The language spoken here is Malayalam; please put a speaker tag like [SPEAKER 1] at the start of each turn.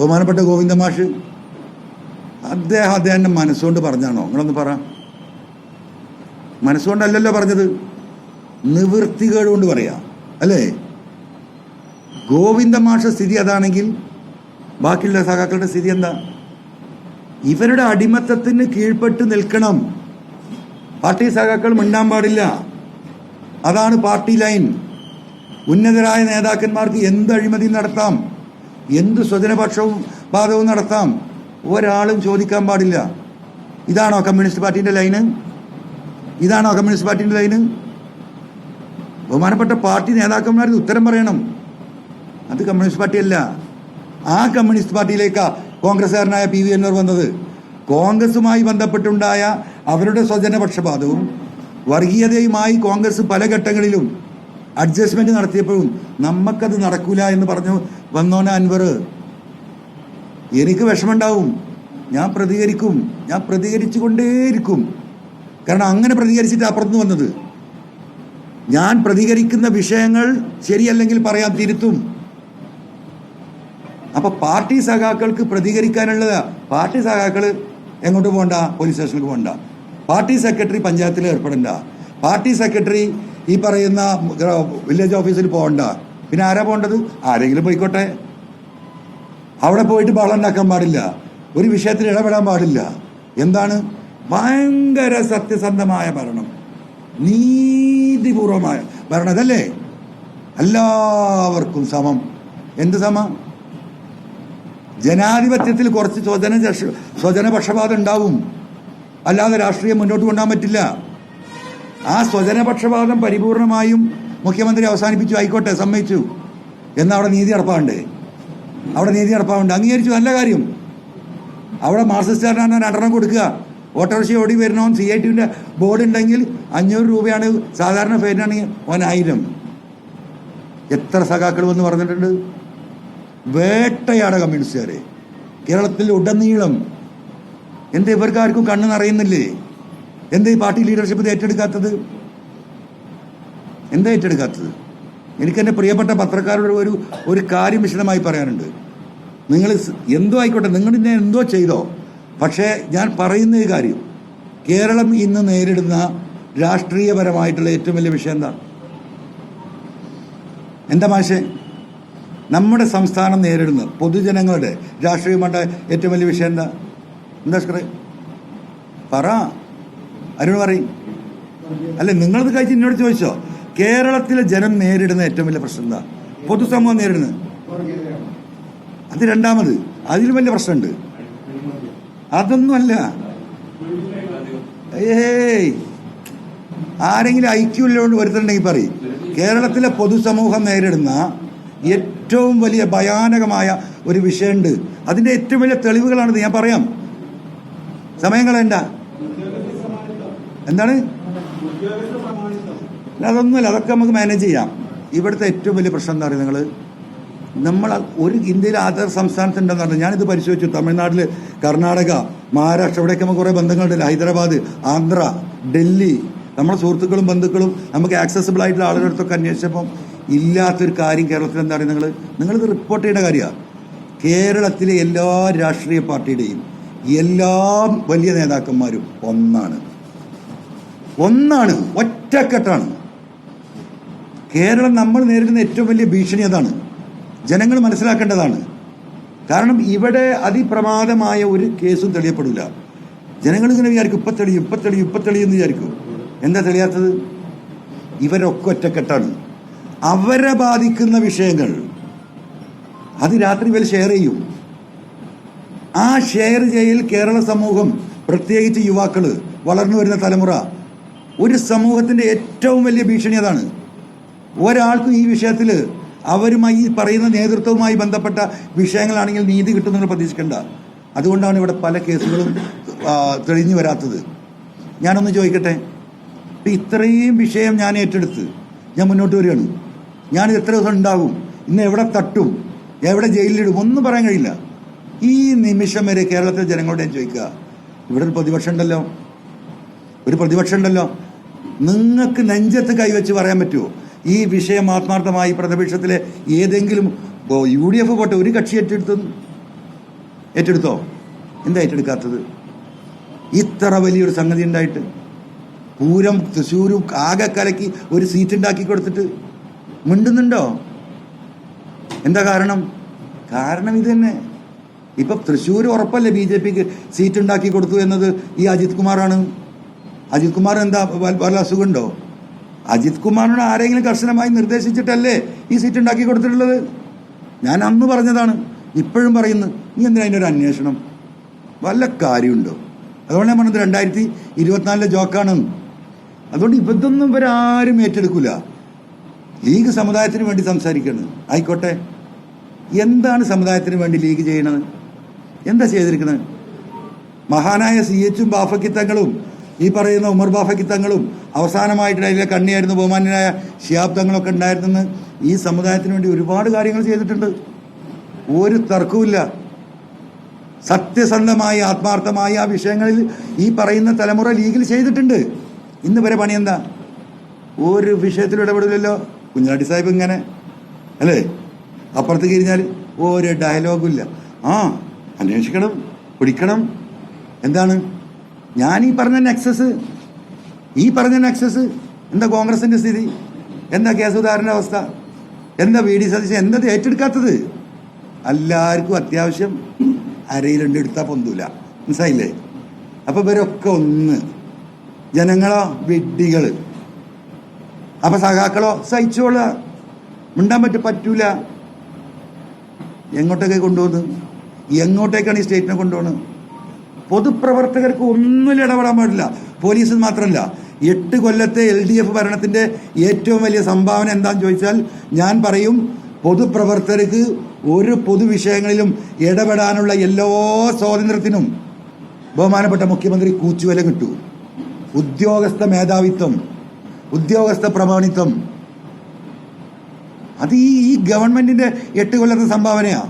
[SPEAKER 1] ബഹുമാനപ്പെട്ട ഗോവിന്ദ മാഷ് അദ്ദേഹം അദ്ദേഹം മനസ്സുകൊണ്ട് പറഞ്ഞാണോ? നിങ്ങളൊന്ന് പറ. മനസ്സുകൊണ്ടല്ലല്ലോ പറഞ്ഞത്. നിവൃത്തികേട് കൊണ്ട് പറയാം. അല്ലേ? ഗോവിന്ദ മാഷ സ്ഥിതി അതാണെങ്കിൽ ബാക്കിയുള്ള സഖാക്കളുടെ സ്ഥിതി എന്താ? ഇവരുടെ അടിമത്തത്തിന് കീഴ്പ്പെട്ട് നിൽക്കണം. പാർട്ടി സഖാക്കൾ മിണ്ടാൻ പാടില്ല. അതാണ് പാർട്ടി ലൈൻ. ഉന്നതരായ നേതാക്കന്മാർക്ക് എന്ത് അഴിമതി നടത്താം? എന്ത് സ്വജനപക്ഷവും വാദവും നടത്താം. ഒരാളും ചോദിക്കാൻ പാടില്ല. ഇതാണോ കമ്മ്യൂണിസ്റ്റ് പാർട്ടിന്റെ ലൈന്? ഇതാണോ കമ്മ്യൂണിസ്റ്റ് പാർട്ടിന്റെ ലൈന്? ബഹുമാനപ്പെട്ട പാർട്ടി നേതാക്കന്മാർ ഉത്തരം പറയണം. അത് കമ്മ്യൂണിസ്റ്റ് പാർട്ടിയല്ല. ആ കമ്മ്യൂണിസ്റ്റ് പാർട്ടിയിലേക്കാ കോൺഗ്രസ്സുകാരനായ പി വി എന്നവർ വന്നത്. കോൺഗ്രസുമായി ബന്ധപ്പെട്ടുണ്ടായ അവരുടെ സ്വജനപക്ഷപാതവും വർഗീയതയുമായി കോൺഗ്രസ് പല ഘട്ടങ്ങളിലും അഡ്ജസ്റ്റ്മെന്റ് നടത്തിയപ്പോഴും നമുക്കത് നടക്കൂല എന്ന് പറഞ്ഞു വന്നോന അൻവർ. എനിക്ക് വിഷമമുണ്ടാവും. ഞാൻ പ്രതികരിക്കും. ഞാൻ പ്രതികരിച്ചു കൊണ്ടേയിരിക്കും കാരണം അങ്ങനെ പ്രതികരിച്ചിട്ട് അപ്പുറത്ത് വന്നത്. ഞാൻ പ്രതികരിക്കുന്ന വിഷയങ്ങൾ ശരിയല്ലെങ്കിൽ പറയാൻ തിരുത്തും. അപ്പൊ പാർട്ടി സഖാക്കൾക്ക് പ്രതികരിക്കാനുള്ളത്. പാർട്ടി സഖാക്കൾ എങ്ങോട്ട് പോകണ്ട? പോലീസ് സ്റ്റേഷനിൽ പോകണ്ട. പാർട്ടി സെക്രട്ടറി പഞ്ചായത്തിൽ ഏർപ്പെടണ്ട. പാർട്ടി സെക്രട്ടറി ഈ പറയുന്ന വില്ലേജ് ഓഫീസിൽ പോകണ്ട പിന്നെ ആരാ പോകേണ്ടത് ആരെങ്കിലും പോയിക്കോട്ടെ. അവിടെ പോയിട്ട് ബഹളം ഉണ്ടാക്കാൻ പാടില്ല. ഒരു വിഷയത്തിൽ ഇടപെടാൻ പാടില്ല. എന്താണ്? ഭയങ്കര സത്യസന്ധമായ ഭരണം. നീതിപൂർവമായ ഭരണം. അതല്ലേ? എല്ലാവർക്കും സമം. എന്ത് സമം? ജനാധിപത്യത്തിൽ കുറച്ച് സ്വജന സ്വജനപക്ഷപാതം ഉണ്ടാവും. അല്ലാതെ രാഷ്ട്രീയം മുന്നോട്ട് കൊണ്ടുപോകാൻ പറ്റില്ല. ആ സ്വജനപക്ഷപാതം പരിപൂർണമായും മുഖ്യമന്ത്രി അവസാനിപ്പിച്ചു ആയിക്കോട്ടെ സമ്മതിച്ചു. എന്നാൽ അവിടെ നീതി നടപ്പാണ്ടേ അവിടെ നീതി നടപ്പാവുണ്ട്? അംഗീകരിച്ചു നല്ല കാര്യം. അവിടെ മാർക്സിസ്റ്റുകാരനാണ് രണ്ടെണ്ണം കൊടുക്കുക. ഓട്ടോറിക്ഷ ഓടി വരണവൻ സി ഐ ടിന്റെ ബോർഡ് ഉണ്ടെങ്കിൽ അഞ്ഞൂറ് രൂപയാണ് സാധാരണ ഫെയിനാണെങ്കിൽ ഓൻ എത്ര സഖാക്കൾ വന്ന് പറഞ്ഞിട്ടുണ്ട്? വേട്ടയാട കമ്മ്യൂണിസ്റ്റുകാരെ. കേരളത്തിൽ ഉടനീളം. എന്താ ഇവർക്കാർക്കും കണ്ണ് നിറയുന്നില്ലേ? എന്താ ഈ പാർട്ടി ലീഡർഷിപ്പ് ഇത് ഏറ്റെടുക്കാത്തത്? എന്താ ഏറ്റെടുക്കാത്തത്? എനിക്ക് എന്റെ പ്രിയപ്പെട്ട പത്രക്കാരോട് ഒരു ഒരു കാര്യം വിശദമായി പറയാനുണ്ട്. നിങ്ങൾ എന്തോ ആയിക്കോട്ടെ നിങ്ങൾ ഇന്നെ എന്തോ ചെയ്തോ പക്ഷേ ഞാൻ പറയുന്ന ഒരു കാര്യം കേരളം ഇന്ന് നേരിടുന്ന രാഷ്ട്രീയപരമായിട്ടുള്ള ഏറ്റവും വലിയ വിഷയം എന്താ? എന്താ മാഷേ? നമ്മുടെ സംസ്ഥാനം നേരിടുന്ന പൊതുജനങ്ങളുടെ രാഷ്ട്രീയമായിട്ട് ഏറ്റവും വലിയ വിഷയം എന്താ? എന്താ പറ. അരുൺ പറയും. അല്ലെ നിങ്ങളത് കഴിച്ച് എന്നോട് ചോദിച്ചോ? കേരളത്തിലെ ജനം നേരിടുന്ന ഏറ്റവും വലിയ പ്രശ്നം എന്താ? പൊതുസമൂഹം നേരിടുന്നത് അത് രണ്ടാമത്. അതിലും വലിയ പ്രശ്നമുണ്ട്. അതൊന്നുമല്ല. ഏയ്. ആരെങ്കിലും ഐക്യമില്ലോണ്ട് വരുത്തുന്നുണ്ടെങ്കിൽ പറയും. കേരളത്തിലെ പൊതുസമൂഹം നേരിടുന്ന ഏറ്റവും വലിയ ഭയാനകമായ ഒരു വിഷയമുണ്ട്. അതിന്റെ ഏറ്റവും വലിയ തെളിവുകളാണിത്. ഞാൻ പറയാം. സമയം കളയണ്ട. എന്താണ്? അതൊന്നുമല്ല. അതൊക്കെ നമുക്ക് മാനേജ് ചെയ്യാം. ഇവിടുത്തെ ഏറ്റവും വലിയ പ്രശ്നം എന്താ പറയുക നിങ്ങൾ നമ്മൾ ഒരു ഇന്ത്യയിൽ ആധാർ സംസ്ഥാനത്തുണ്ടെന്ന് പറഞ്ഞു ഞാനിത് പരിശോധിച്ചു. തമിഴ്നാട്ടിൽ കർണാടക മഹാരാഷ്ട്ര ഇവിടെയൊക്കെ നമുക്ക് കുറേ ബന്ധങ്ങളുണ്ട്. ഹൈദരാബാദ് ആന്ധ്ര ഡൽഹി. നമ്മുടെ സുഹൃത്തുക്കളും ബന്ധുക്കളും നമുക്ക് ആക്സസിബിൾ ആയിട്ടുള്ള ആളുകളുടെ അടുത്തൊക്കെ അന്വേഷിച്ചപ്പം ഇല്ലാത്തൊരു കാര്യം കേരളത്തിൽ എന്താ പറയുക നിങ്ങൾ നിങ്ങളിത് റിപ്പോർട്ട് ചെയ്യേണ്ട കാര്യമാണ്. കേരളത്തിലെ എല്ലാ രാഷ്ട്രീയ പാർട്ടിയുടെയും എല്ലാ വലിയ നേതാക്കന്മാരും ഒന്നാണ്. ഒന്നാണ് ഒറ്റക്കെട്ടാണ്. കേരളം നമ്മൾ നേരിടുന്ന ഏറ്റവും വലിയ ഭീഷണി അതാണ്. ജനങ്ങൾ മനസ്സിലാക്കേണ്ടതാണ്. കാരണം ഇവിടെ അതിപ്രമാദമായ ഒരു കേസും തെളിയപ്പെടില്ല. ജനങ്ങൾ ഇങ്ങനെ വിചാരിക്കും ഇപ്പം തെളിയും ഇപ്പം തെളിയും ഇപ്പം തെളിയും എന്ന് വിചാരിക്കും. എന്താ തെളിയാത്തത്? ഇവരൊക്കെ ഒറ്റക്കെട്ടാണ്. അവരെ ബാധിക്കുന്ന വിഷയങ്ങൾ അത് രാത്രി ഇവർ ഷെയർ ചെയ്യും. ആ ഷെയർ ചെയ്യൽ കേരള സമൂഹം പ്രത്യേകിച്ച് യുവാക്കൾ വളർന്നു വരുന്ന തലമുറ ഒരു സമൂഹത്തിന്റെ ഏറ്റവും വലിയ ഭീഷണി അതാണ്. ഒരാൾക്കും ഈ വിഷയത്തിൽ അവരുമായി പറയുന്ന നേതൃത്വവുമായി ബന്ധപ്പെട്ട വിഷയങ്ങളാണെങ്കിൽ നീതി കിട്ടും പ്രതീക്ഷിക്കേണ്ട. അതുകൊണ്ടാണ് ഇവിടെ പല കേസുകളും തെളിഞ്ഞു വരാത്തത്. ഞാനൊന്ന് ചോദിക്കട്ടെ? ഇപ്പം ഇത്രയും വിഷയം ഞാൻ ഏറ്റെടുത്ത് ഞാൻ മുന്നോട്ട് വരികയാണ്. ഞാൻ എത്ര ദിവസം ഉണ്ടാകും? ഇന്ന് എവിടെ തട്ടും? എവിടെ ജയിലിലിടും? ഒന്നും പറയാൻ കഴിയില്ല. ഈ നിമിഷം വരെ കേരളത്തിലെ ജനങ്ങളോട് ഞാൻ ചോദിക്കുക. ഇവിടെ ഒരു പ്രതിപക്ഷം ഉണ്ടല്ലോ. ഒരു പ്രതിപക്ഷം ഉണ്ടല്ലോ. നിങ്ങൾക്ക് നെഞ്ചത്ത് കൈവച്ച് പറയാൻ പറ്റുമോ ഈ വിഷയം ആത്മാർത്ഥമായി പ്രതിപക്ഷത്തിലെ ഏതെങ്കിലും യു ഡി എഫ് പോട്ടെ ഒരു കക്ഷി ഏറ്റെടുത്തു ഏറ്റെടുത്തോ? എന്താ ഏറ്റെടുക്കാത്തത്? ഇത്ര വലിയൊരു സംഗതി ഉണ്ടായിട്ട് പൂരം തൃശ്ശൂരും ആകെ കലക്കി ഒരു സീറ്റ് ഉണ്ടാക്കി കൊടുത്തിട്ട് മിണ്ടുന്നുണ്ടോ? എന്താ കാരണം? കാരണം ഇത് തന്നെ. ഇപ്പം തൃശ്ശൂർ ഉറപ്പല്ലേ ബി ജെ പിക്ക് സീറ്റ് ഉണ്ടാക്കി കൊടുത്തു എന്നത് ഈ അജിത് കുമാറാണ്? അജിത് കുമാർ എന്താ വല്ല അസുഖമുണ്ടോ? അജിത് കുമാറിനോട് ആരെങ്കിലും കർശനമായി നിർദ്ദേശിച്ചിട്ടല്ലേ ഈ സീറ്റ് ഉണ്ടാക്കി കൊടുത്തിട്ടുള്ളത്? ഞാൻ അന്ന് പറഞ്ഞതാണ് ഇപ്പോഴും പറയുന്നു നീ എന്തിനാ അതിന്റെ ഒരു അന്വേഷണം? വല്ല കാര്യമുണ്ടോ? അതുകൊണ്ട് ഞാൻ പറഞ്ഞത് രണ്ടായിരത്തി ഇരുപത്തിനാലിലെ ജോക്കാണ്. അതുകൊണ്ട് ഇവതൊന്നും ഇവരാരും ഏറ്റെടുക്കില്ല ലീഗ് സമുദായത്തിന് വേണ്ടി സംസാരിക്കണത് ആയിക്കോട്ടെ. എന്താണ് സമുദായത്തിന് വേണ്ടി ലീഗ് ചെയ്യണത്? എന്താ ചെയ്തിരിക്കുന്നത് മഹാനായ സി എച്ചും ബാഫക്കിത്തങ്ങളും ഈ പറയുന്ന ഉമർ ബാഫക്കിത്തങ്ങളും അവസാനമായിട്ട് അതിലെ കണ്ണിയായിരുന്നു ബഹുമാന്യനായ ഷിയാബ് തങ്ങളൊക്കെ ഉണ്ടായിരുന്നെന്ന് ഈ സമുദായത്തിന് വേണ്ടി ഒരുപാട് കാര്യങ്ങൾ ചെയ്തിട്ടുണ്ട്. ഒരു തർക്കവുമില്ല. സത്യസന്ധമായി ആത്മാർത്ഥമായി ആ വിഷയങ്ങളിൽ ഈ പറയുന്ന തലമുറ ലീഗിൽ ചെയ്തിട്ടുണ്ട്. ഇന്ന് വരെ പണി എന്താ? ഒരു വിഷയത്തിലും ഇടപെടില്ലല്ലോ. കുഞ്ഞാടി സാഹിബ് ഇങ്ങനെ. അല്ലേ? അപ്പുറത്ത് കഴിഞ്ഞാൽ ഒരു ഡയലോഗും ഇല്ല. ആ അന്വേഷിക്കണം പിടിക്കണം. എന്താണ്? ഞാൻ ഈ പറഞ്ഞ നെക്സസ് ഈ പറഞ്ഞ നെക്സസ് എന്താ കോൺഗ്രസിന്റെ സ്ഥിതി? എന്താ കെ സുധാകരന്റെ അവസ്ഥ? എന്താ വി ഡി സതീശൻ? എന്താ ഏറ്റെടുക്കാത്തത്? എല്ലാവർക്കും അത്യാവശ്യം അരയിലുണ്ട് എടുത്താൽ പൊന്തൂല. മനസ്സിലായില്ലേ? അപ്പൊ ഇവരൊക്കെ ഒന്ന് ജനങ്ങളോ വിഡ്ഢികൾ. അപ്പൊ സഖാക്കളോ സഹിച്ചോളുക. മിണ്ടാൻ പറ്റും പറ്റൂല. എങ്ങോട്ടൊക്കെ കൊണ്ടുപോകുന്നത്? എങ്ങോട്ടേക്കാണ് ഈ സ്റ്റേറ്റിനെ കൊണ്ടുപോകുന്നത്? പൊതുപ്രവർത്തകർക്ക് ഒന്നിലും ഇടപെടാൻ പാടില്ല. പോലീസ് മാത്രമല്ല എട്ട് കൊല്ലത്തെ എൽ ഡി എഫ് ഭരണത്തിന്റെ ഏറ്റവും വലിയ സംഭാവന എന്താണെന്ന് ചോദിച്ചാൽ ഞാൻ പറയും പൊതുപ്രവർത്തകർക്ക് ഒരു പൊതുവിഷയങ്ങളിലും ഇടപെടാനുള്ള എല്ലാ സ്വാതന്ത്ര്യത്തിനും ബഹുമാനപ്പെട്ട മുഖ്യമന്ത്രി കൂച്ചുവില കിട്ടു. ഉദ്യോഗസ്ഥ മേധാവിത്വം ഉദ്യോഗസ്ഥ പ്രമാണിത്വം. അത് ഈ ഈ ഗവൺമെന്റിന്റെ എട്ട് കൊല്ലത്തെ സംഭാവനയാ.